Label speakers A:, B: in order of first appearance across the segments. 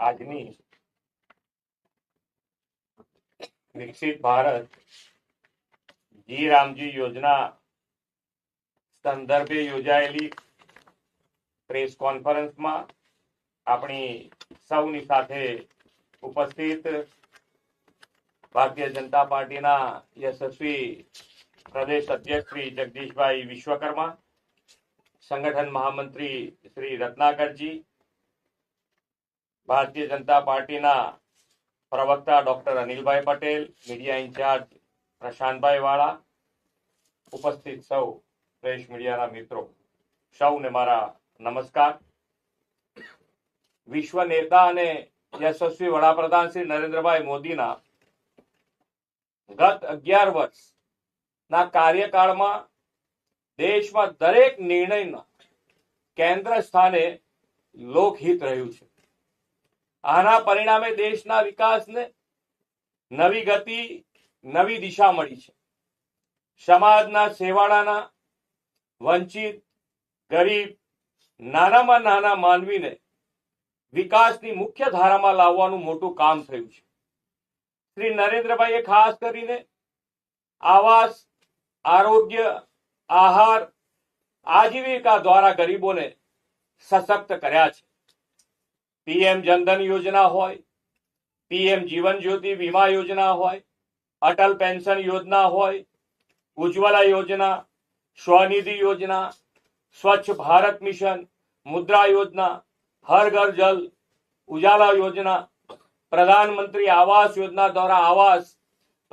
A: આજની વિકસિત ભારત જી રામજી યોજના સંદર્ભે યોજાયેલી પ્રેસ કોન્ફરન્સમાં આપણી સૌની સાથે ઉપસ્થિત ભારતીય જનતા પાર્ટીના યશસ્વી પ્રદેશ અધ્યક્ષ શ્રી જગદીશભાઈ વિશ્વકર્મા, સંગઠન મહામંત્રી શ્રી રત્નાકરજી ભારતીય જનતા પાર્ટીના પ્રવક્તા doctor Anilbhai Patel, media in charge Prashantbhai Vala, ઉપસ્થિત સૌ પ્રેસ મીડિયાના મિત્રો. સૌને મારા નમસ્કાર. વિશ્વ નેતા અને યશસ્વી વડાપ્રધાન શ્રી નરેન્દ્રભાઈ મોદીના ગત અગિયાર વર્ષ ના કાર્યકાળમાં દેશમાં દરેક નિર્ણયના કેન્દ્ર સ્થાને લોકહિત રહ્યું છે. આના પરિણામે દેશના વિકાસને નવી ગતિ, નવી દિશા મળી છે. સમાજના સેવાળાના વંચિત, ગરીબ, નાનામાં નાના માનવીને વિકાસની મુખ્ય ધારામાં લાવવાનું મોટું કામ થયું છે. શ્રી નરેન્દ્રભાઈએ ખાસ કરીને આવાસ, આરોગ્ય, આહાર, આજીવિકા દ્વારા ગરીબોને સશક્ત કર્યા છે. પીએમ જનધન યોજના હોય, પીએમ જીવન જ્યોતિ વીમા યોજના હોય, અટલ પેન્શન યોજના હોય, ઉજ્જવલા યોજના, સ્વનિધિ યોજના, સ્વચ્છ ભારત મિશન, મુદ્રા યોજના, હર ઘર જલ, ઉજાલા યોજના, પ્રધાનમંત્રી આવાસ યોજના દ્વારા આવાસ,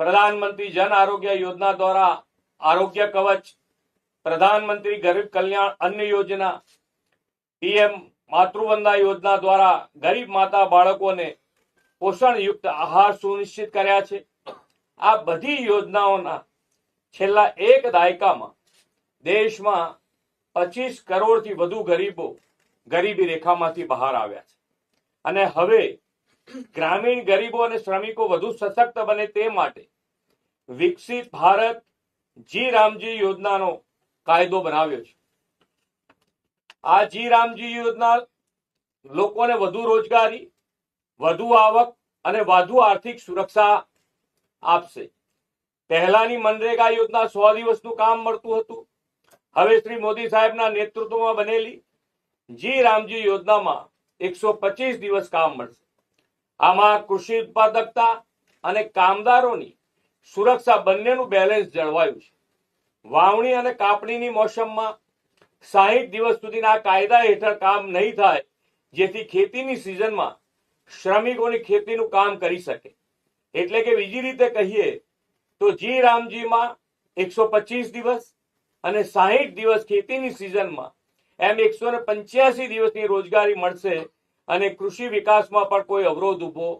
A: પ્રધાનમંત્રી જન આરોગ્ય યોજના દ્વારા આરોગ્ય કવચ, પ્રધાનમંત્રી ગરીબ કલ્યાણ અન્ન યોજના, પીએમ માતૃવંદના યોજના દ્વારા ગરીબ માતા બાળકોને પોષણયુક્ત આહાર સુનિશ્ચિત કર્યા છે. આ બધી યોજનાઓના છેલ્લા એક દાયકામાં દેશમાં પચીસ કરોડથી વધુ ગરીબો ગરીબી રેખામાંથી બહાર આવ્યા છે. અને હવે ગ્રામીણ ગરીબો અને શ્રમિકો વધુ સશક્ત બને તે માટે વિકસિત ભારત જી રામજી યોજનાનો કાયદો બનાવ્યો છે. આ જી રામજી યોજના લોકોને વધુ રોજગારી, વધુ આવક અને વધુ આર્થિક સુરક્ષા આપશે. પહેલાની મનરેગા યોજના સો દિવસનું કામ મળતું હતું. હવે શ્રી મોદી સાહેબના નેતૃત્વમાં બનેલી જી રામજી યોજનામાં એકસો પચીસ દિવસ કામ મળશે. આમાં કૃષિ ઉત્પાદકતા અને કામદારોની સુરક્ષા બંનેનું બેલેન્સ જળવાયું છે. વાવણી અને કાપણીની મોસમમાં સાહીઠ દિવસ સુધીના કાયદા હેઠળ કામ નહીં થાય, જેથી ખેતીની સિઝનમાં શ્રમિકોની ખેતીનું કામ કરી શકે. એટલે કે બીજી રીતે કહીએ તો જી રામજીમાં એકસો પચીસ દિવસ અને સાહીઠ દિવસ ખેતીની સિઝનમાં એમ એકસો ને પંચ્યાસી દિવસની રોજગારી મળશે અને કૃષિ વિકાસમાં પણ કોઈ અવરોધ ઊભો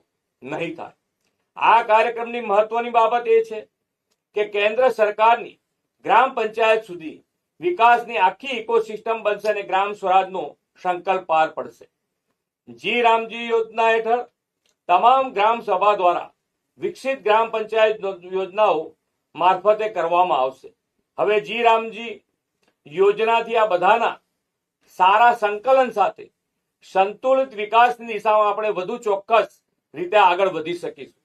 A: નહીં થાય. આ કાર્યક્રમની મહત્વની બાબત એ છે કે કેન્દ્ર સરકારની ગ્રામ પંચાયત સુધી વિકાસની આખી ઇકોસિસ્ટમ બનશે અને ગ્રામ સ્વરાજનો સંકલ્પ પાર પડશે. જી રામજી યોજના હેઠળ તમામ ગ્રામ સભા દ્વારા વિકસિત ગ્રામ પંચાયત યોજનાઓ મારફતે કરવામાં આવશે. હવે જી રામજી યોજનાથી આ બધાના સારા સંકલન સાથે સંતુલિત વિકાસની દિશામાં આપણે વધુ ચોક્કસ રીતે આગળ વધી શકીશું.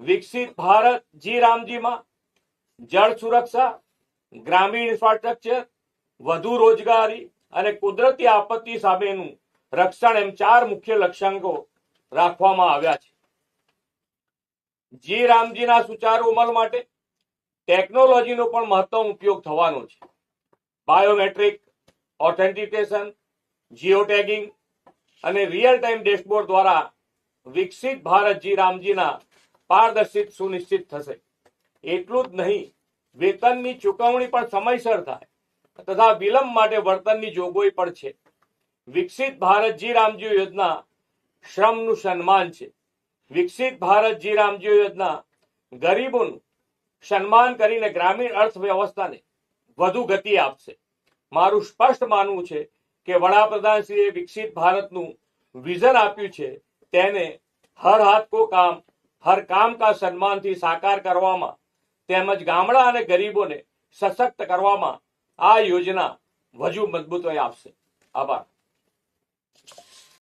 A: વિકસિત ભારત જી રામજીમાં, જળ સુરક્ષા ગ્રામીણ ઇન્ફ્રાસ્ટ્રક્ચર વધુ રોજગારી અને કુદરતી આપત્તિ સામેનું રક્ષણ એમ ચાર મુખ્ય લક્ષ્યાંકો રાખવામાં આવ્યા છે. જી રામજીના સુચારુ અમલ માટે ટેકનોલોજીનો પણ મહત્તમ ઉપયોગ થવાનો છે. બાયોમેટ્રિક, ઓથેન્ટિકેશન જીઓ ટેગિંગ અને રિયલ ટાઈમ ડેશબોર્ડ દ્વારા વિકસિત ભારત જી રામજીના પારદર્શિત સુનિશ્ચિત થશે. એટલું જ નહીં વેતનની ચુકવણી પણ સમયસર થાય તથા વિલંબ માટે વર્તનની જોગવાઈ પણ છે. વિકસિત ભારત રામજી યોજના શ્રમનું સન્માન છે. વિકસિત ભારત રામજી યોજના ગરીબોનું સન્માન કરીને ગ્રામીણ અર્થવ્યવસ્થાને વધુ ગતિ આપશે. મારું સ્પષ્ટ માનવું છે કે વડાપ્રધાનશ્રીએ વિકસિત ભારતનું વિઝન આપ્યું છે તેને હર હાથ કો કામ, હર કામ કા સન્માનથી સાકાર કરવામાં તેમજ ગામડા અને ગરીબોને સશક્ત કરવામાં આ યોજના વધુ મજબૂતાઈ આપશે. આભાર.